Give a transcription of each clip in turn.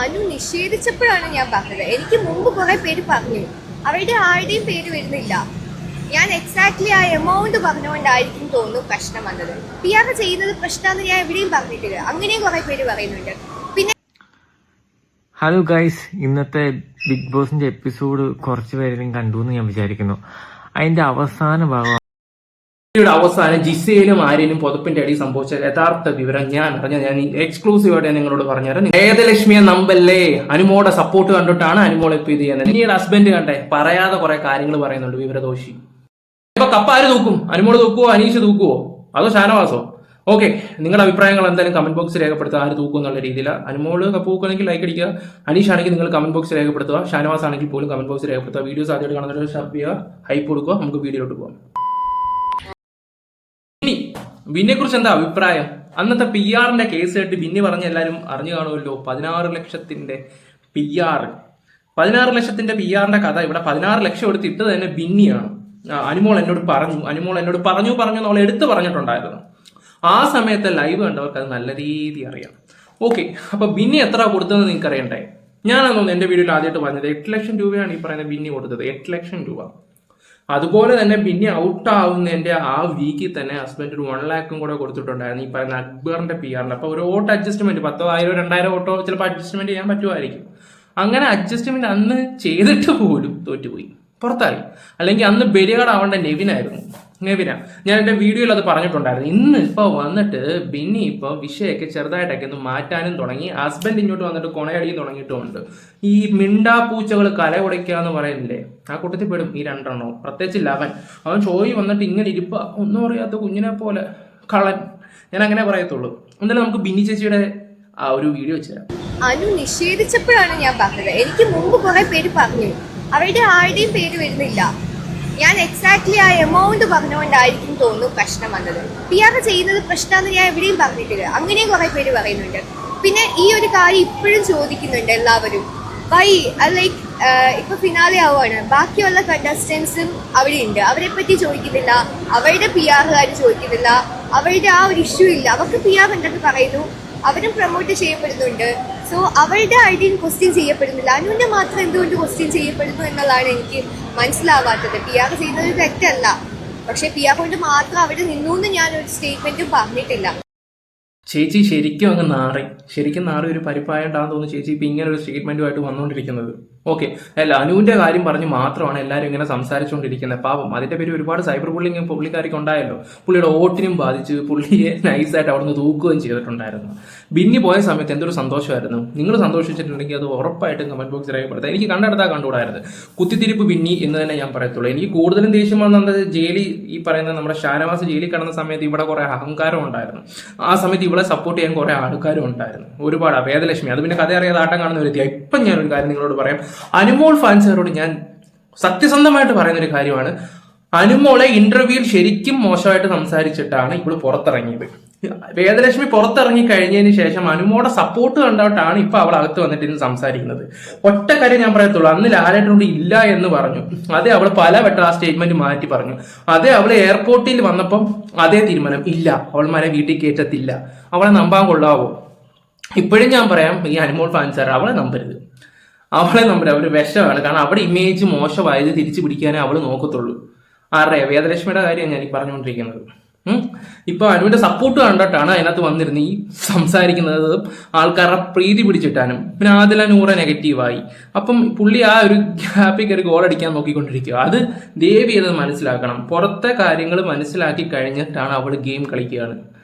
അനു നിഷേധിച്ചപ്പോഴാണ് ഞാൻ പറഞ്ഞത്. എനിക്ക് മുമ്പ് കുറെ പേര് പറഞ്ഞു. അവരുടെ ആരുടെയും പേര് വരുന്നില്ല. ഞാൻ എക്സാക്ട്ലി ആ എമൗണ്ട് പറഞ്ഞുകൊണ്ടായിരിക്കും തോന്നുന്നു പ്രശ്നം വന്നത്. പി ആർ ചെയ്യുന്നത് പ്രശ്നമാണെന്ന് ഞാൻ എവിടെയും പറഞ്ഞിട്ടില്ല. അങ്ങനെയും കുറെ പേര് പറയുന്നുണ്ട്. പിന്നെ ഹലോ ഗൈസ് ഇന്നത്തെ ബിഗ് ബോസിന്റെ എപ്പിസോഡ് കുറച്ച് പേരെങ്കിലും കണ്ടു എന്ന് ഞാൻ വിചാരിക്കുന്നു. അതിന്റെ അവസാന ഭാഗം യുടെ അവസാനം ജിസയിലും ആര്യനും പുതപ്പിന്റെ അടി സംഭവിച്ച യഥാർത്ഥ വിവരം ഞാൻ അറിഞ്ഞ ഞാൻ എക്സ്ക്ലൂസീവ് ആയിട്ട് നിങ്ങളോട് പറഞ്ഞുതരാം. ഏതലക്ഷ്മിയെ നമ്പല്ലേ? അനുമോടെ സപ്പോർട്ട് കണ്ടിട്ടാണ് അനുമോൾ ഇപ്പൊ ഇത് ചെയ്യുന്നത്. പിന്നീട് ഹസ്ബൻഡ് കണ്ടേ പറയാതെ കുറെ കാര്യങ്ങൾ പറയുന്നുണ്ട് വിവരദോഷി. ഇപ്പൊ കപ്പ ആര് തൂക്കും? അനുമോൾ തൂക്കുവോ? അനീഷ് തൂക്കുവോ? അതോ ഷാനവാസോ? ഓക്കെ നിങ്ങളുടെ അഭിപ്രായങ്ങൾ എന്തായാലും കമന്റ് ബോക്സിൽ രേഖപ്പെടുത്തുക. ആര് തൂക്കും എന്നുള്ള രീതിയിൽ അനുമോൾ കപ്പ് തൂക്കുകയാണെങ്കിൽ ലൈക്ക് അടിക്കുക. അനീഷ് ആണെങ്കിൽ നിങ്ങൾ കമന്റ് ബോക്സിൽ രേഖപ്പെടുത്തുക. ഷാനവാസ് ആണെങ്കിൽ പോലും കമന്റ് ബോക്സിൽ രേഖപ്പെടുത്തുക. വീഡിയോസ് ആദ്യമായിട്ട് കാണുന്നവർ ഷബ് ചെയ്യുക. ഹൈപ്പ് കൊടുക്കുക. നമുക്ക് വീഡിയോയിലോട്ട് പോകാം ബിന്നിയെ കുറിച്ച് എന്താ അഭിപ്രായം? അന്നത്തെ പി ആറിന്റെ കേസ് കേട്ട് ബിന്നി പറഞ്ഞ എല്ലാവരും അറിഞ്ഞു കാണുമല്ലോ. പതിനാറ് ലക്ഷത്തിന്റെ പി ആർ പതിനാറ് ലക്ഷത്തിന്റെ പി ആറിന്റെ കഥ ഇവിടെ പതിനാറ് ലക്ഷം എടുത്ത് ഇട്ടത് തന്നെ ബിന്നിയാണ് അനുമോൾ എന്നോട് പറഞ്ഞു. അനുമോൾ എന്നോട് പറഞ്ഞു പറഞ്ഞു എന്നവൾ എടുത്ത് പറഞ്ഞിട്ടുണ്ടായിരുന്നു. ആ സമയത്തെ ലൈവ് കണ്ടവർക്ക് അത് നല്ല രീതി അറിയാം. ഓക്കെ അപ്പൊ ബിന്നി എത്ര കൊടുത്തതെന്ന് നിങ്ങൾക്ക് അറിയണ്ടേ ഞാനാണെന്ന് എന്റെ വീഡിയോയിൽ ആദ്യമായിട്ട് പറഞ്ഞത് എട്ട് ലക്ഷം രൂപയാണ് ഈ പറയുന്ന ബിന്നി കൊടുത്തത്. എട്ട് ലക്ഷം രൂപ. അതുപോലെ തന്നെ പിന്നെ ഔട്ട് ആവുന്നതിന്റെ ആ വീക്കിൽ തന്നെ ഹസ്ബൻഡ് ഒരു വൺ ലാക്കും കൂടെ കൊടുത്തിട്ടുണ്ടായിരുന്നു. ഈ പറയുന്ന അക്ബറിന്റെ പി ആറിന് അപ്പൊ ഒരു ഓട്ടോ അഡ്ജസ്റ്റ്മെന്റ് പത്തോ ആയിരം രണ്ടായിരം ഓട്ടോ ചിലപ്പോൾ അഡ്ജസ്റ്റ്മെന്റ് ചെയ്യാൻ പറ്റുമായിരിക്കും. അങ്ങനെ അഡ്ജസ്റ്റ്മെന്റ് അന്ന് ചെയ്തിട്ട് പോലും തോറ്റുപോയി. പുറത്തായി. അല്ലെങ്കിൽ അന്ന് ബലികാട് ആവേണ്ട നെവിനായിരുന്നു. നെവിന ഞാൻ എന്റെ വീഡിയോയിൽ അത് പറഞ്ഞിട്ടുണ്ടായിരുന്നു. ഇന്ന് ഇപ്പൊ വന്നിട്ട് ബിന്നി ഇപ്പൊ വിഷയൊക്കെ ചെറുതായിട്ടൊക്കെ ഒന്ന് മാറ്റാനും തുടങ്ങി. ഹസ്ബൻഡ് ഇങ്ങോട്ട് വന്നിട്ട് കൊണയടിയും തുടങ്ങിയിട്ടുമുണ്ട്. ഈ മിണ്ടാപ്പൂച്ചകൾ കല ഉടയ്ക്കുക എന്ന് പറയുന്നില്ലേ ആ കൂട്ടത്തിൽ പെടും ഈ രണ്ടെണ്ണവും. പ്രത്യേകിച്ച് ലവൻ. അവൻ ചോയി വന്നിട്ട് ഇങ്ങനെ ഇരിപ്പ ഒന്നും അറിയാത്ത കുഞ്ഞിനെ പോലെ കളൻ ഞാൻ അങ്ങനെ പറയത്തുള്ളൂ. എന്തായാലും നമുക്ക് ബിന്നി ചേച്ചിയുടെ ആ ഒരു വീഡിയോ വെച്ചുതരാം അനു നിഷേധിച്ചപ്പോഴാണ് ഞാൻ പറഞ്ഞത്. എനിക്ക് മുമ്പ് കുറെ പേര് പറഞ്ഞു. അവരുടെ ആരുടെയും പേര് വരുന്നില്ല. ഞാൻ എക്സാക്ട്ലി ആ എമൗണ്ട് പറഞ്ഞുകൊണ്ടായിരിക്കും തോന്നുന്നു പ്രശ്നം വന്നത്. പി ആർ ചെയ്യുന്നത് പ്രശ്നമാണെന്ന് ഞാൻ എവിടെയും പറഞ്ഞിട്ടില്ല. അങ്ങനെയും കുറെ പേര് പറയുന്നുണ്ട്. പിന്നെ ഈ ഒരു കാര്യം ഇപ്പോഴും ചോദിക്കുന്നുണ്ട് എല്ലാവരും. വൈ ലൈക്ക് ഇപ്പൊ ഫിനാലെ ആവുകയാണ് ബാക്കിയുള്ള കണ്ടസ്റ്റൻസും അവിടെ ഉണ്ട് അവരെ പറ്റി ചോദിക്കുന്നില്ല. അവരുടെ പി ആറുകാർ ചോദിക്കുന്നില്ല. അവരുടെ ആ ഒരു ഇഷ്യൂ ഇല്ല. അവർക്ക് പി ആർ ഉണ്ടെന്ന് പറയുന്നു. അവരും പ്രൊമോട്ട് ചെയ്യപ്പെടുന്നുണ്ട്. സോ അവളുടെ ഐഡിയ ക്വസ്റ്റ്യൻ ചെയ്യപ്പെടുന്നില്ല. അനുവിന്റെ മാത്രം എന്തുകൊണ്ട് ക്വസ്റ്റ്യൻ ചെയ്യപ്പെടുന്നു എന്നുള്ളതാണ് എനിക്ക് മനസ്സിലാവാത്തത്. പി ആർ ചെയ്യുന്നത് തെറ്റല്ല. പക്ഷേ പി ആർ കൊണ്ട് മാത്രം അവിടെ നിന്നു എന്ന് ഞാൻ ഒരു സ്റ്റേറ്റ്മെന്റും പറഞ്ഞിട്ടില്ല. ചേച്ചി ശരിക്കും അങ്ങ് നാറി. ശരിക്കും നാറി ഒരു പരിപ്പായുണ്ടാകുന്ന തോന്നുന്നു ചേച്ചി ഇപ്പൊ ഇങ്ങനെ ഒരു സ്റ്റേറ്റ്മെന്റുമായിട്ട് വന്നുകൊണ്ടിരിക്കുന്നത് ഓക്കെ അല്ല അനുവിന്റെ കാര്യം പറഞ്ഞ് മാത്രമാണ് എല്ലാവരും ഇങ്ങനെ സംസാരിച്ചുകൊണ്ടിരിക്കുന്നത് പാപം അതിന്റെ പേര് ഒരുപാട് സൈബർ ബുള്ളിങ് പുള്ളിക്കാരിക്ക് ഉണ്ടായല്ലോ. പുള്ളിയുടെ ഓട്ടിനും ബാധിച്ച് പുള്ളിയെ നൈസായിട്ട് അവിടുന്ന് തൂക്കുകയും ചെയ്തിട്ടുണ്ടായിരുന്നു. ബിന്നി പോയ സമയത്ത് എന്തൊരു സന്തോഷമായിരുന്നു. നിങ്ങൾ സന്തോഷിച്ചിട്ടുണ്ടെങ്കിൽ അത് ഉറപ്പായിട്ടും കമന്റ് ബോക്സിൽ രേഖപ്പെടുത്താം. എനിക്ക് കണ്ടെടുത്താൽ കണ്ടുകൂടായിരുന്നു. കുത്തിത്തിരിപ്പ് ബിന്നി എന്ന് തന്നെ ഞാൻ പറയത്തുള്ളൂ. എനിക്ക് കൂടുതലും ദേഷ്യം വന്നത് ജയിലിൽ ഈ പറയുന്ന നമ്മുടെ ഷാനവാസ് ജയിലിൽ കിടന്ന സമയത്ത് ഇവിടെ കുറെ അഹങ്കാരം ഉണ്ടായിരുന്നു. ആ സമയത്ത് ഇവിടെ സപ്പോർട്ട് ചെയ്യാൻ കുറെ ആൾക്കാരും ഉണ്ടായിരുന്നു. ഒരുപാട് വേദലക്ഷ്മി. അത് പിന്നെ കഥ അറിയാതെ ആട്ടം കാണുന്ന ഒരു ഇപ്പം ഞാൻ ഒരു കാര്യം നിങ്ങളോട് പറയാം. അനുമോൾ ഫാൻസുകാരോട് ഞാൻ സത്യസന്ധമായിട്ട് പറയുന്ന ഒരു കാര്യമാണ്. അനുമോളെ ഇന്റർവ്യൂവിൽ ശരിക്കും മോശമായിട്ട് സംസാരിച്ചിട്ടാണ് ഇവൾ പുറത്തിറങ്ങിയത്. വേദലക്ഷ്മി പുറത്തിറങ്ങി കഴിഞ്ഞതിന് ശേഷം അനുമോടെ സപ്പോർട്ട് കണ്ടോട്ടാണ് ഇപ്പൊ അവൾ അകത്ത് വന്നിട്ട് ഇന്ന് സംസാരിക്കുന്നത്. ഒറ്റ കാര്യം ഞാൻ പറയത്തുള്ളൂ. അന്ന് ലാലേട്ടനോട് ഇല്ല എന്ന് പറഞ്ഞു. അതേ അവൾ പല വട്ടം ആ സ്റ്റേറ്റ്മെന്റ് മാറ്റി പറഞ്ഞു. അതേ അവൾ എയർപോർട്ടിൽ വന്നപ്പം അതേ തീരുമാനം. ഇല്ല അവൾ അവൾമാരെ വീട്ടിൽ കയറ്റത്തില്ല. അവളെ നമ്പാൻ കൊള്ളാവോ? ഇപ്പോഴും ഞാൻ പറയാം ഈ അനുമോൾ ഫാൻസാർ അവളെ നമ്പരുത്. അവളെ നമ്മുടെ അവർ വിഷമാണ്. കാരണം അവിടെ ഇമേജ് മോശമായത് തിരിച്ചു പിടിക്കാനേ അവൾ നോക്കത്തുള്ളൂ. ആരുടെ? വേദലക്ഷ്മിയുടെ കാര്യം ഞാൻ ഈ പറഞ്ഞുകൊണ്ടിരിക്കുന്നത്. ഇപ്പൊ അനുവിന്റെ സപ്പോർട്ട് കണ്ടിട്ടാണ് അതിനകത്ത് വന്നിരുന്നത് ഈ സംസാരിക്കുന്നത്. ആൾക്കാരുടെ പ്രീതി പിടിച്ചിട്ടാനും. പിന്നെ ആദില നൂറ നെഗറ്റീവായി അപ്പം പുള്ളി ആ ഒരു ഗ്യാപ്പിൽ കയറി ഗോൾ അടിക്കാൻ നോക്കിക്കൊണ്ടിരിക്കുക. അത് ദേവി അത് മനസ്സിലാക്കണം. പുറത്തെ കാര്യങ്ങൾ മനസ്സിലാക്കി കഴിഞ്ഞിട്ടാണ് അവൾ ഗെയിം കളിക്കുകയാണ്.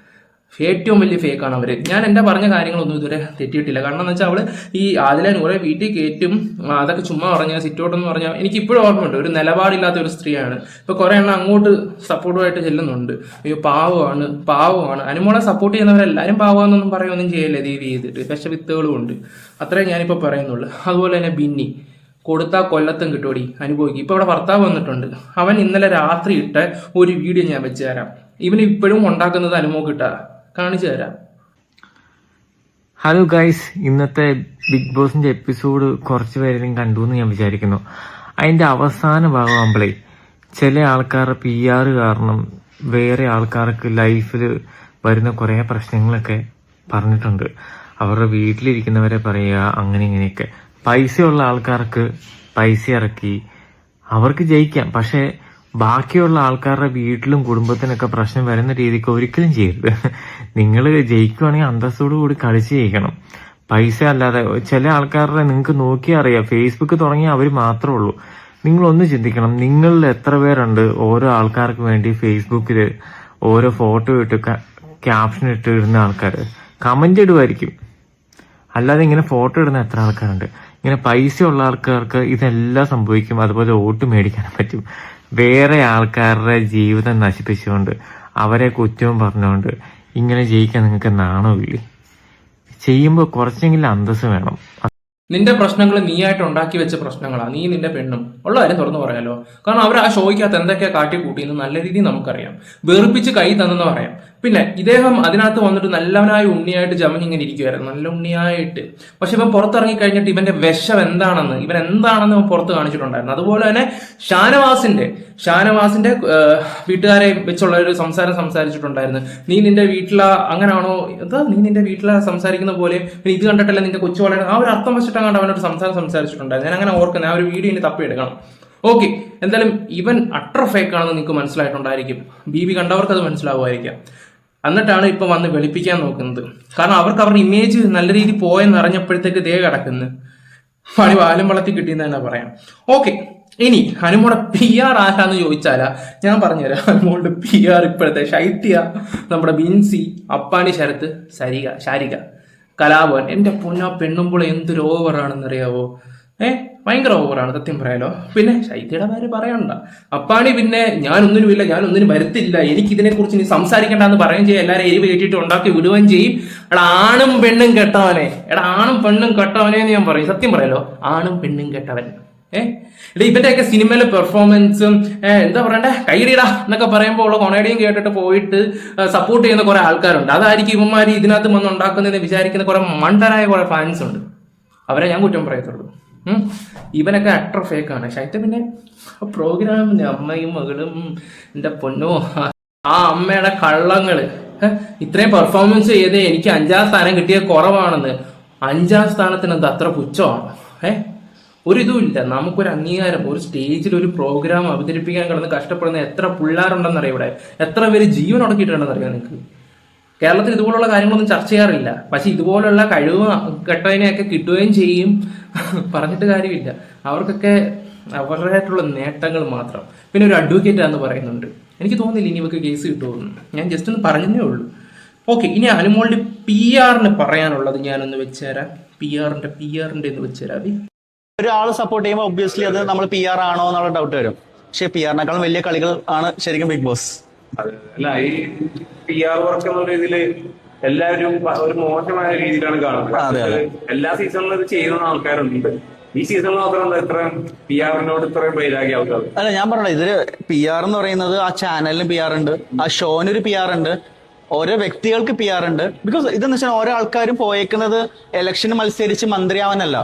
ഏറ്റവും വലിയ ഫേക്കാണ് അവർ ഞാൻ എന്റെ പറഞ്ഞ കാര്യങ്ങളൊന്നും ഇതുവരെ തെറ്റിയിട്ടില്ല. കാരണം എന്ന് വെച്ചാൽ അവൾ ഈ ആദില നൂറെ വീട്ടിൽ കയറ്റും അതൊക്കെ ചുമ്മാ പറഞ്ഞ സിറ്റോട്ടെന്ന് പറഞ്ഞാൽ എനിക്ക് ഇപ്പോഴും ഓർമ്മയുണ്ട്. ഒരു നിലപാടില്ലാത്ത ഒരു സ്ത്രീയാണ്. ഇപ്പോൾ കുറേ എണ്ണം അങ്ങോട്ട് സപ്പോർട്ടുമായിട്ട് ചെല്ലുന്നുണ്ട്. അയ്യോ പാവമാണ് പാവമാണ്. അനുമോളെ സപ്പോർട്ട് ചെയ്യുന്നവരെല്ലാവരും പാവമാണെന്നൊന്നും പറയുകയൊന്നും ചെയ്യല്ലേ ദേവി ചെയ്തിട്ട്? പക്ഷെ വിത്തുകളും ഉണ്ട്. അത്രയും ഞാനിപ്പോൾ പറയുന്നുള്ളൂ. അതുപോലെ തന്നെ ബിന്നി. കൊടുത്താൽ കൊല്ലത്തും കിട്ടുമടി അനുഭവിക്കും. ഇപ്പോൾ ഇവിടെ ഭർത്താവ് വന്നിട്ടുണ്ട്. അവൻ ഇന്നലെ രാത്രി ഇട്ട ഒരു വീഡിയോ ഞാൻ വെച്ച് തരാം. ഇവന് ഇപ്പോഴും ഉണ്ടാക്കുന്നത് അനുമോ കിട്ടാ. കാണിച്ചു തരാം. ഹലോ ഗൈസ് ഇന്നത്തെ ബിഗ് ബോസിന്റെ എപ്പിസോഡ് കുറച്ച് പേരെങ്കിലും കണ്ടു എന്ന് ഞാൻ വിചാരിക്കുന്നു. അതിന്റെ അവസാന ഭാഗമാകുമ്പോഴേ ചില ആൾക്കാരുടെ പി ആർ കാരണം വേറെ ആൾക്കാർക്ക് ലൈഫിൽ വരുന്ന കുറേ പ്രശ്നങ്ങളൊക്കെ പറഞ്ഞിട്ടുണ്ട്. അവരുടെ വീട്ടിലിരിക്കുന്നവരെ പറയുക അങ്ങനെ ഇങ്ങനെയൊക്കെ. പൈസയുള്ള ആൾക്കാർക്ക് പൈസ ഇറക്കി അവർക്ക് ജയിക്കാം. പക്ഷേ ബാക്കിയുള്ള ആൾക്കാരുടെ വീട്ടിലും കുടുംബത്തിനൊക്കെ പ്രശ്നം വരുന്ന രീതിക്ക് ഒരിക്കലും ചെയ്യരുത്. നിങ്ങൾ ജയിക്കുവാണെങ്കിൽ അന്തസ്സോടു കൂടി കളിച്ച് ജയിക്കണം. പൈസ അല്ലാതെ ചില ആൾക്കാരുടെ നിങ്ങൾക്ക് നോക്കിയാൽ അറിയാം. ഫേസ്ബുക്ക് തുടങ്ങിയ അവർ മാത്രമേ ഉള്ളൂ. നിങ്ങളൊന്ന് ചിന്തിക്കണം. നിങ്ങളിൽ എത്ര പേരുണ്ട് ഓരോ ആൾക്കാർക്ക് വേണ്ടി ഫേസ്ബുക്കിൽ ഓരോ ഫോട്ടോ ഇട്ട് ക്യാപ്ഷൻ ഇട്ട് ഇടുന്ന ആൾക്കാർ കമന്റ് ഇടുമായിരിക്കും അല്ലാതെ ഇങ്ങനെ ഫോട്ടോ ഇടുന്ന എത്ര ആൾക്കാരുണ്ട്? ഇങ്ങനെ പൈസ ഉള്ള ആൾക്കാർക്ക് ഇതെല്ലാം സംഭവിക്കും. അതുപോലെ വോട്ട് മേടിക്കാനും പറ്റും. വേറെ ആൾക്കാരുടെ ജീവിതം നശിപ്പിച്ചുകൊണ്ട് അവരെ കുറ്റവും പറഞ്ഞുകൊണ്ട് ഇങ്ങനെ ജയിക്കാൻ നിങ്ങൾക്ക് നാണമില്ലേ ചെയ്യുമ്പോൾ കുറച്ചെങ്കിലും അന്തസ് വേണം. നിന്റെ പ്രശ്നങ്ങൾ നീയായിട്ട് ഉണ്ടാക്കി വെച്ച പ്രശ്നങ്ങളാണ് നീ നിന്റെ പെണ്ണും. ഉള്ള കാര്യം തുറന്നു പറയാലോ. കാരണം അവർ ആ ഷോയ്ക്കകത്ത് എന്തൊക്കെയാ കാട്ടി കൂട്ടിയെന്ന് നല്ല രീതിയിൽ നമുക്കറിയാം. വെറുപ്പിച്ച് കൈ തന്നെന്ന് പറയാം. പിന്നെ ഇദ്ദേഹം അതിനകത്ത് വന്നിട്ട് നല്ലവനായ ഉണ്ണിയായിട്ട് ജമൻ ഇങ്ങനെ ഇരിക്കുമായിരുന്നു നല്ല ഉണ്ണിയായിട്ട്. പക്ഷെ ഇവൻ പുറത്തിറങ്ങി കഴിഞ്ഞിട്ട് ഇവന്റെ വിഷം എന്താണെന്ന് ഇവൻ എന്താണെന്ന് ഇവൻ പുറത്ത് കാണിച്ചിട്ടുണ്ടായിരുന്നു. അതുപോലെ തന്നെ ഷാനവാസിന്റെ ഷാനവാസിന്റെ വീട്ടുകാരെ വെച്ചുള്ള ഒരു സംസാരം സംസാരിച്ചിട്ടുണ്ടായിരുന്നു. നീ നിന്റെ വീട്ടില അങ്ങനാണോ? എന്താ നീ നിന്റെ വീട്ടില സംസാരിക്കുന്ന പോലെ പിന്നെ ഇത് കണ്ടിട്ടല്ലേ നിന്റെ കൊച്ചു വളരെ ആ ഒരു അർത്ഥം വെച്ചിട്ടാണ് അവനൊരു സംസാരം സംസാരിച്ചിട്ടുണ്ടായിരുന്നു. ഞാൻ അങ്ങനെ ഓർക്കുന്നത് ആ ഒരു വീഡിയോ ഇനി തപ്പിയെടുക്കണം. ഓക്കെ എന്തായാലും ഇവൻ അട്ടർ ഫേക്ക് ആണെന്ന് നിങ്ങൾക്ക് മനസ്സിലായിട്ടുണ്ടായിരിക്കും. ബി ബി കണ്ടവർക്ക് അത് മനസ്സിലാവുമായിരിക്കാം. എന്നിട്ടാണ് ഇപ്പൊ വന്ന് വെളുപ്പിക്കാൻ നോക്കുന്നത്. കാരണം അവർക്ക് അവരുടെ ഇമേജ് നല്ല രീതിയിൽ പോയെന്ന് അറിഞ്ഞപ്പോഴത്തേക്ക് ദേ കിടക്കുന്നു. പണി വാലും വളർത്തി കിട്ടിയെന്ന് തന്നെ പറയാം. ഓക്കെ ഇനി ഹനുമോടെ പി ആർ ആരാന്ന് ചോദിച്ചാലാ ഞാൻ പറഞ്ഞുതരാം. ഹനുമോളുടെ പി ആർ ഇപ്പോഴത്തെ ശൈത്യ നമ്മുടെ ബിൻസി അപ്പാനി ശരത്ത് സരിക ശാരിക കലാഭവൻ. എന്റെ പൊന്നോ പെണ്ണുമ്പോൾ എന്തൊരു ഓവറാണെന്ന് അറിയാവോ ഏ ഭയങ്കര ഓവറാണ് സത്യം പറയാലോ. പിന്നെ ശൈത്യയുടെ പേര് പറയണ്ട. അപ്പാണി പിന്നെ ഞാനൊന്നിനുമില്ല ഞാനൊന്നിനും വരുത്തില്ല. എനിക്ക് ഇതിനെ കുറിച്ച് ഇനി സംസാരിക്കേണ്ട എന്ന് പറയുകയും ചെയ്യും. എല്ലാവരും എരിവ് കേട്ടിട്ട് ഉണ്ടാക്കി വിടുകയും ചെയ്യും. എടാ ആണും പെണ്ണും കെട്ടവനെ. എടാ ആണും പെണ്ണും കെട്ടവനെ എന്ന് ഞാൻ പറയും. സത്യം പറയാലോ ആണും പെണ്ണും കെട്ടവൻ. ഏഹ് ഇവന്റെയൊക്കെ സിനിമയിലെ പെർഫോമൻസും എന്താ പറയണ്ടേ? കൈരീടാ എന്നൊക്കെ പറയുമ്പോൾ ഉള്ള കൊണേടിയും കേട്ടിട്ട് പോയിട്ട് സപ്പോർട്ട് ചെയ്യുന്ന കുറെ ആൾക്കാരുണ്ട്. അതായിരിക്കും ഇവന്മാർ ഇതിനകത്ത് വന്ന് ഉണ്ടാക്കുന്നതെന്ന് വിചാരിക്കുന്ന കുറെ മണ്ടനായ കുറെ ഫാൻസ് ഉണ്ട്. അവരെ ഞാൻ കുറ്റം പറയത്തുള്ളൂ. ഇവനൊക്കെ അക്ടർ ഫേക്കാണ് ശൈത്യ പിന്നെ പ്രോഗ്രാമിന്റെ അമ്മയും മകളും എന്റെ പൊന്നോ ആ അമ്മയുടെ കള്ളങ്ങൾ. ഇത്രയും പെർഫോമൻസ് ചെയ്ത് എനിക്ക് അഞ്ചാം സ്ഥാനം കിട്ടിയ കുറവാണെന്ന്. അഞ്ചാം സ്ഥാനത്തിന് എന്താ അത്ര പുച്ഛമാണ് ഏഹ് ഒരിതുമില്ല നമുക്കൊരു അംഗീകാരം ഒരു സ്റ്റേജിൽ ഒരു പ്രോഗ്രാം അവതരിപ്പിക്കാൻ കിടന്ന് കഷ്ടപ്പെടുന്ന എത്ര പിള്ളേരുണ്ടെന്നറിയാം ഇവിടെ? എത്ര പേര് ജീവൻ ഉടക്കിയിട്ടുണ്ടെന്നറിയാം നിങ്ങൾക്ക് കേരളത്തിൽ ഇതുപോലുള്ള കാര്യങ്ങളൊന്നും ചർച്ച ചെയ്യാറില്ല. പക്ഷെ ഇതുപോലുള്ള കഴിവ് കെട്ടതിനെയൊക്കെ കിട്ടുകയും ചെയ്യും. പറഞ്ഞിട്ട് കാര്യമില്ല. അവർക്കൊക്കെ അവരുടേതായിട്ടുള്ള നേട്ടങ്ങൾ മാത്രം. പിന്നെ ഒരു അഡ്വക്കേറ്റ് ആണെന്ന് പറയുന്നുണ്ട്. എനിക്ക് തോന്നുന്നില്ല ഇനി ഇവർക്ക് കേസ് കിട്ടുമെന്ന് ഞാൻ ജസ്റ്റ് ഒന്ന് പറഞ്ഞതേ ഉള്ളൂ. ഓക്കെ ഇനി അനുമോളുടെ പി ആറിന് പറയാനുള്ളത് ഞാനൊന്ന് വെച്ചുതരാം. പി ആറിന്റെ പി ആറിന്റെ എന്ന് വെച്ചുതരാം. ഒരാൾ സപ്പോർട്ട് ചെയ്യുമ്പോൾ ഒബ്വിയസ്ലി അത് നമ്മൾ പി ആർ ആണോ എന്നുള്ള ഡൗട്ട് വരും. പക്ഷേ പി ആറിനേക്കാളും വലിയ കളികൾ ആണ് ശരിക്കും ബിഗ് ബോസ് അല്ല ഈ പി ആർ വർക്ക് എന്നുള്ള രീതിയിൽ എല്ലാവരും ഒരു മോശമായ രീതിയിലാണ് കാണുന്നത്. എല്ലാ സീസണിലും ഇത് ചെയ്യുന്ന ആൾക്കാരുണ്ട്. ഈ സീസണിൽ മാത്രം ഇത്രയും പി ആറിനോട് ഇത്രയും വൈരാഗ്യ ആൾക്കാർ അല്ല ഞാൻ പറഞ്ഞത് ഇതിൽ പി ആർ എന്ന് പറയുന്നത് ആ ചാനലിന് പി ആർ ഉണ്ട് ആ ഷോനൊരു പി ആർ ഉണ്ട് ഓരോ വ്യക്തികൾക്ക് പി ആർ ഉണ്ട്. ബിക്കോസ് ഇതെന്ന് വെച്ചാൽ ഓരോ ആൾക്കാരും പോയേക്കുന്നത് ഇലക്ഷന് മത്സരിച്ച് മന്ത്രിയാവാനല്ല.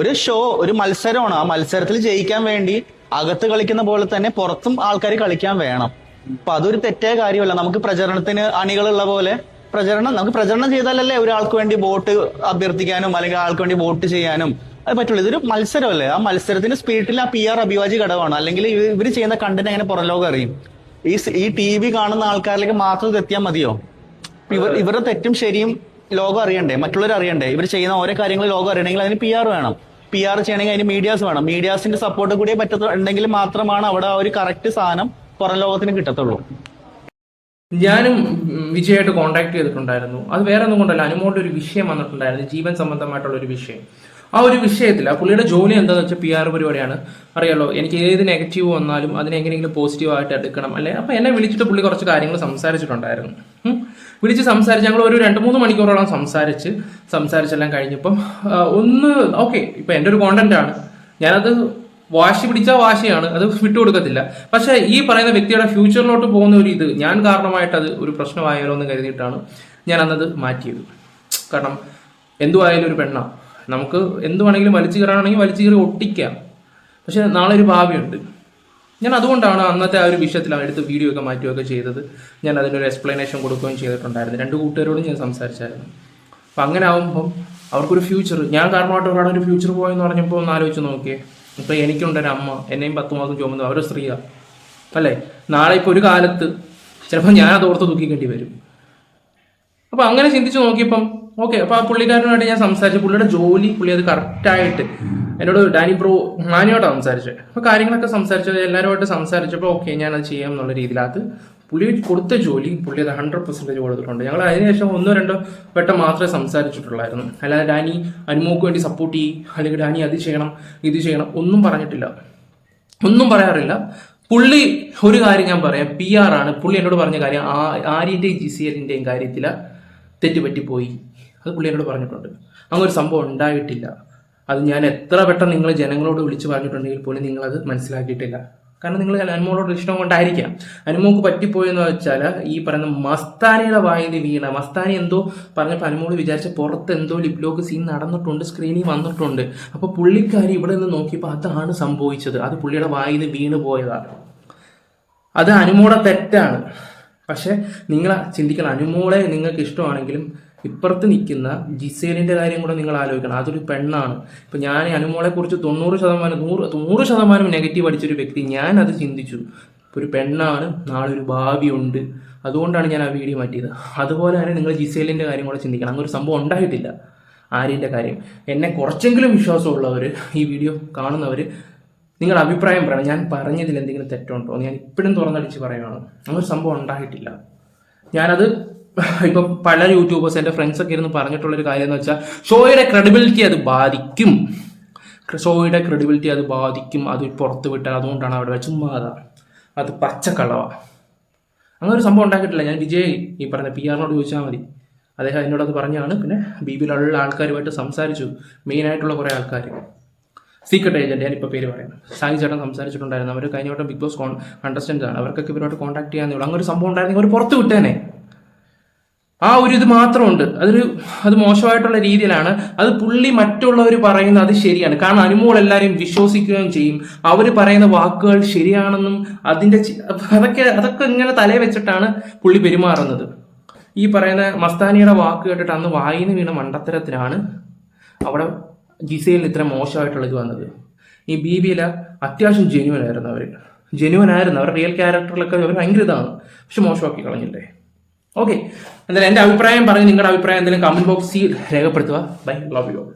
ഒരു ഷോ ഒരു മത്സരമാണ്. ആ മത്സരത്തിൽ ജയിക്കാൻ വേണ്ടി അകത്ത് കളിക്കുന്ന പോലെ തന്നെ പുറത്തും ആൾക്കാർ കളിക്കാൻ വേണം. അപ്പൊ അതൊരു തെറ്റായ കാര്യമല്ല. നമുക്ക് പ്രചരണത്തിന് അണികളുള്ള പോലെ പ്രചരണം നമുക്ക് പ്രചരണം ചെയ്താലല്ലേ ഒരാൾക്ക് വേണ്ടി വോട്ട് അഭ്യർത്ഥിക്കാനും അല്ലെങ്കിൽ ആൾക്ക് വേണ്ടി വോട്ട് ചെയ്യാനും അത് പറ്റുള്ളൂ. ഇതൊരു മത്സരമല്ലേ? ആ മത്സരത്തിന്റെ സ്പിരിറ്റിൽ ആ പി ആർ അഭിവാജ്യ ഘടകമാണ്. അല്ലെങ്കിൽ ഇവർ ചെയ്യുന്ന കണ്ടന്റ് അങ്ങനെ പുറം ലോകം അറിയും? ഈ ഈ ടി വി കാണുന്ന ആൾക്കാരിലേക്ക് മാത്രം എത്തിയാൽ മതിയോ? ഇവർ ഇവരുടെ തെറ്റും ശരിയും ലോകം അറിയണ്ടേ? മറ്റുള്ളവർ അറിയണ്ടേ? ഇവർ ചെയ്യുന്ന ഓരോ കാര്യങ്ങൾ ലോകം അറിയണമെങ്കിൽ അതിന് പി ആർ വേണം. പി ആർ ചെയ്യണമെങ്കിൽ അതിന് മീഡിയാസ് വേണം. മീഡിയാസിന്റെ സപ്പോർട്ട് കൂടിയേ പറ്റുന്നുണ്ടെങ്കിൽ മാത്രമാണ് അവിടെ ഒരു കറക്റ്റ് സാധനം പുറം ലോകത്തിന് കിട്ടത്തുള്ളൂ. ഞാനും വിജയമായിട്ട് കോണ്ടാക്ട് ചെയ്തിട്ടുണ്ടായിരുന്നു. അത് വേറെ ഒന്നും കൊണ്ടല്ല അനുമോളുടെ ഒരു വിഷയം വന്നിട്ടുണ്ടായിരുന്നു ജീവൻ സംബന്ധമായിട്ടുള്ള ഒരു വിഷയം. ആ ഒരു വിഷയത്തിൽ ആ പുള്ളിയുടെ ജോലി എന്താണെന്ന് വെച്ചാൽ പി ആർ പരിപാടിയാണ്. അറിയാലോ എനിക്ക് ഏത് നെഗറ്റീവ് വന്നാലും അതിനെ എങ്ങനെയെങ്കിലും പോസിറ്റീവ് ആയിട്ട് എടുക്കണം അല്ലെ? അപ്പൊ എന്നെ വിളിച്ചിട്ട് പുള്ളി കുറച്ച് കാര്യങ്ങൾ സംസാരിച്ചിട്ടുണ്ടായിരുന്നു. വിളിച്ച് സംസാരിച്ച് ഞങ്ങൾ ഒരു രണ്ട് മൂന്ന് മണിക്കൂറോളം സംസാരിച്ച് സംസാരിച്ചെല്ലാം കഴിഞ്ഞപ്പം ഒന്ന് ഓക്കെ ഇപ്പൊ എന്റെ ഒരു കോണ്ടന്റ് ആണ്. ഞാനത് വാശി പിടിച്ച വാശിയാണ് അത് വിട്ടുകൊടുക്കത്തില്ല പക്ഷേ ഈ പറയുന്ന വ്യക്തിയുടെ ഫ്യൂച്ചറിലോട്ട് പോകുന്ന ഒരു ഇത് ഞാൻ കാരണമായിട്ട് അത് ഒരു പ്രശ്നമായാലോ എന്ന് കരുതിയിട്ടാണ് ഞാൻ അന്നത് മാറ്റിയത്. കാരണം എന്തുവായാലും ഒരു പെണ്ണാണ് നമുക്ക് എന്ത് വേണമെങ്കിലും വലിച്ചു കയറാണെങ്കിൽ വലിച്ചു കയറി ഒട്ടിക്കാം. പക്ഷെ നാളെ ഒരു ഭാവിയുണ്ട്. ഞാൻ അതുകൊണ്ടാണ് അന്നത്തെ ആ ഒരു വിഷയത്തിൽ എടുത്ത് വീഡിയോ ഒക്കെ മാറ്റുകയൊക്കെ ചെയ്തത്. ഞാൻ അതിനൊരു എക്സ്പ്ലനേഷൻ കൊടുക്കുകയും ചെയ്തിട്ടുണ്ടായിരുന്നു. രണ്ട് കൂട്ടുകാരോടും ഞാൻ സംസാരിച്ചായിരുന്നു. അപ്പം അങ്ങനെ ആവുമ്പം അവർക്കൊരു ഫ്യൂച്ചർ ഞാൻ കാരണമായിട്ട് ഒരാളൊരു ഒരു ഫ്യൂച്ചർ പോയെന്ന് പറഞ്ഞപ്പോൾ ഒന്ന് ആലോചിച്ച് നോക്കിയേ. ഇപ്പം എനിക്കുണ്ടൊരു അമ്മ എന്നെയും പത്ത് മാസം ചുമന്നു. അവരൊരു സ്ത്രീയാണ് അല്ലേ? നാളെ ഇപ്പോൾ ഒരു കാലത്ത് ചിലപ്പോൾ ഞാൻ അത് ഓർത്ത് ദുഃഖിക്കേണ്ടി വരും. അപ്പൊ അങ്ങനെ ചിന്തിച്ച് നോക്കിയപ്പം ഓക്കെ അപ്പൊ ആ പുള്ളിക്കാരനുമായിട്ട് ഞാൻ സംസാരിച്ചു പുള്ളിയുടെ ജോലി പുള്ളി അത് കറക്റ്റായിട്ട് എന്നോട് ഡാനി ബ്രോ മാനുമായിട്ടാണ് സംസാരിച്ചത്. അപ്പൊ കാര്യങ്ങളൊക്കെ സംസാരിച്ചത് എല്ലാവരുമായിട്ട് സംസാരിച്ചപ്പോൾ ഓക്കെ ഞാൻ അത് ചെയ്യാം എന്നുള്ള രീതിയിലകത്ത് പുള്ളി കൊടുത്ത ജോലി പുള്ളി അത് ഹൺഡ്രഡ് പെർസെന്റേജ് കൊടുത്തിട്ടുണ്ട്. ഞങ്ങൾ അതിനുശേഷം ഒന്നോ രണ്ടോ വട്ടം മാത്രമേ സംസാരിച്ചിട്ടുള്ളായിരുന്നു. അല്ലാതെ ഡാനി അനുമോക്ക് വേണ്ടി സപ്പോർട്ട് ചെയ്യും അല്ലെങ്കിൽ ഡാനി അത് ചെയ്യണം ഇത് ചെയ്യണം ഒന്നും പറഞ്ഞിട്ടില്ല. ഒന്നും പറയാറില്ല. പുള്ളി ഒരു കാര്യം ഞാൻ പറയാം. പി ആർ ആണ്. പുള്ളി എന്നോട് പറഞ്ഞ കാര്യം ആ ആര്യന്റെയും ജി സി എല്ലിന്റെയും കാര്യത്തിൽ തെറ്റുപറ്റിപ്പോയി. അത് പുള്ളി എന്നോട് പറഞ്ഞിട്ടുണ്ട്. അങ്ങനെ ഒരു സംഭവം ഉണ്ടായിട്ടില്ല. അത് ഞാൻ എത്ര പെട്ടെന്ന് നിങ്ങൾ ജനങ്ങളോട് വിളിച്ചു പറഞ്ഞിട്ടുണ്ടെങ്കിൽ പോലും നിങ്ങളത് മനസ്സിലാക്കിയിട്ടില്ല. കാരണം നിങ്ങൾ അനുമോളോട് ഇഷ്ടം കൊണ്ടായിരിക്കാം. അനുമോക്ക് പറ്റിപ്പോയെന്ന് വെച്ചാൽ ഈ പറയുന്ന മസ്താനിയുടെ വായിൽ വീണ മസ്താനി എന്തോ പറഞ്ഞപ്പോൾ അനുമോൾ വിചാരിച്ച പുറത്ത് എന്തോ ലിപ്ലോക്ക് സീൻ നടന്നിട്ടുണ്ട് സ്ക്രീനിൽ വന്നിട്ടുണ്ട്. അപ്പോൾ പുള്ളിക്കാരി ഇവിടെ നിന്ന് നോക്കിയപ്പോൾ അതാണ് സംഭവിച്ചത്. അത് പുള്ളിയുടെ വായിൽ വീണ് പോയതാണ്. അത് അനുമോടെ തെറ്റാണ്. പക്ഷെ നിങ്ങൾ ചിന്തിക്കണം. അനുമോളെ നിങ്ങൾക്ക് ഇഷ്ടമാണെങ്കിലും ഇപ്പുറത്ത് നിൽക്കുന്ന ജിസേലിന്റെ കാര്യം കൂടെ നിങ്ങൾ ആലോചിക്കണം. അതൊരു പെണ്ണാണ്. ഇപ്പൊ ഞാൻ അനുമോളെ കുറിച്ച് തൊണ്ണൂറ് ശതമാനം നൂറ് നൂറ് ശതമാനം നെഗറ്റീവ് അടിച്ചൊരു വ്യക്തി. ഞാൻ അത് ചിന്തിച്ചു. ഒരു പെണ്ണാണ് നാളെ ഒരു ഭാവിയുണ്ട് അതുകൊണ്ടാണ് ഞാൻ ആ വീഡിയോ മാറ്റിയത്. അതുപോലെ തന്നെ നിങ്ങൾ ജിസേലിന്റെ കാര്യം കൂടെ ചിന്തിക്കണം. അങ്ങനെ ഒരു സംഭവം ഉണ്ടായിട്ടില്ല. ആര്യന്റെ കാര്യം. എന്നെ കുറച്ചെങ്കിലും വിശ്വാസമുള്ളവർ ഈ വീഡിയോ കാണുന്നവർ നിങ്ങളുടെ അഭിപ്രായം പറയണം. ഞാൻ പറഞ്ഞതിൽ എന്തെങ്കിലും തെറ്റുണ്ടോ ഞാൻ ഇപ്പോഴും തുറന്നടിച്ച് പറയുകയാണ് അങ്ങനെ ഒരു സംഭവം ഉണ്ടായിട്ടില്ല. ഞാനത് ഇപ്പം പല യൂട്യൂബേഴ്സ് ഫ്രണ്ട്സ് ഒക്കെ ഇരുന്ന് പറഞ്ഞിട്ടുള്ളൊരു കാര്യം എന്ന് വെച്ചാൽ ഷോയുടെ ക്രെഡിബിലിറ്റി അത് ബാധിക്കും. ഷോയുടെ ക്രെഡിബിലിറ്റി അത് ബാധിക്കും. അത് പുറത്ത് വിട്ടാൽ അതുകൊണ്ടാണ് അവിടെ ചുമ്മാത അത്. പച്ചക്കളവ അങ്ങനെ ഒരു സംഭവം ഉണ്ടാക്കിയിട്ടില്ല. ഞാൻ വിജയ് ഈ പറഞ്ഞ പി ആറിനോട് ചോദിച്ചാൽ മതി. അദ്ദേഹം എന്നോട് അത് പറഞ്ഞാണ്. പിന്നെ ബി ബിയിലുള്ള ആൾക്കാരുമായിട്ട് സംസാരിച്ചു. മെയിനായിട്ടുള്ള കുറേ ആൾക്കാർ സീക്രട്ട് ഏജന്റ് ഞാൻ ഇപ്പോൾ പേര് പറയാം സായി ചേട്ടൻ സംസാരിച്ചിട്ടുണ്ടായിരുന്നു. അവർ കഴിഞ്ഞ വട്ടം ബിഗ് ബോസ് കോൺ കണ്ടസ്റ്റൻസ് ആണ്. അവർക്കൊക്കെ ഇവരോട് കോൺടാക്ട് ചെയ്യാൻ അങ്ങനെ ഒരു സംഭവം ഉണ്ടായിരുന്നെങ്കിൽ അവർ പുറത്ത് വിട്ടേനെ. ആ ഒരു ഇത് മാത്രമുണ്ട്. അതൊരു അത് മോശമായിട്ടുള്ള രീതിയിലാണ്. അത് പുള്ളി മറ്റുള്ളവർ പറയുന്നത് അത് ശരിയാണ്. കാരണം അനുമോൾ എല്ലാവരെയും വിശ്വസിക്കുകയും ചെയ്യും. അവർ പറയുന്ന വാക്കുകൾ ശരിയാണെന്നും അതിന്റെ അതൊക്കെ അതൊക്കെ ഇങ്ങനെ തലേ വെച്ചിട്ടാണ് പുള്ളി പെരുമാറുന്നത്. ഈ പറയുന്ന മസ്താനിയുടെ വാക്ക് കേട്ടിട്ട് അന്ന് വായിന്ന് വീണ മണ്ടത്തരത്തിലാണ് അവിടെ ജിസയിൽ ഇത്ര മോശമായിട്ടുള്ളത് വന്നത്. ഈ ബി ബിയിലെ അത്യാവശ്യം ജെനുവൻ ആയിരുന്നു അവർ ജെനുവൻ ആയിരുന്നു. അവർ റിയൽ ക്യാരക്ടറിലൊക്കെ അവർ ഭയങ്കര ഇതാണ്. പക്ഷെ മോശമാക്കി കളഞ്ഞില്ലേ? ഓക്കെ എന്തായാലും എന്റെ അഭിപ്രായം പറഞ്ഞ് നിങ്ങളുടെ അഭിപ്രായം എന്തെങ്കിലും കമന്റ് ബോക്സിൽ രേഖപ്പെടുത്തുക. Bye love you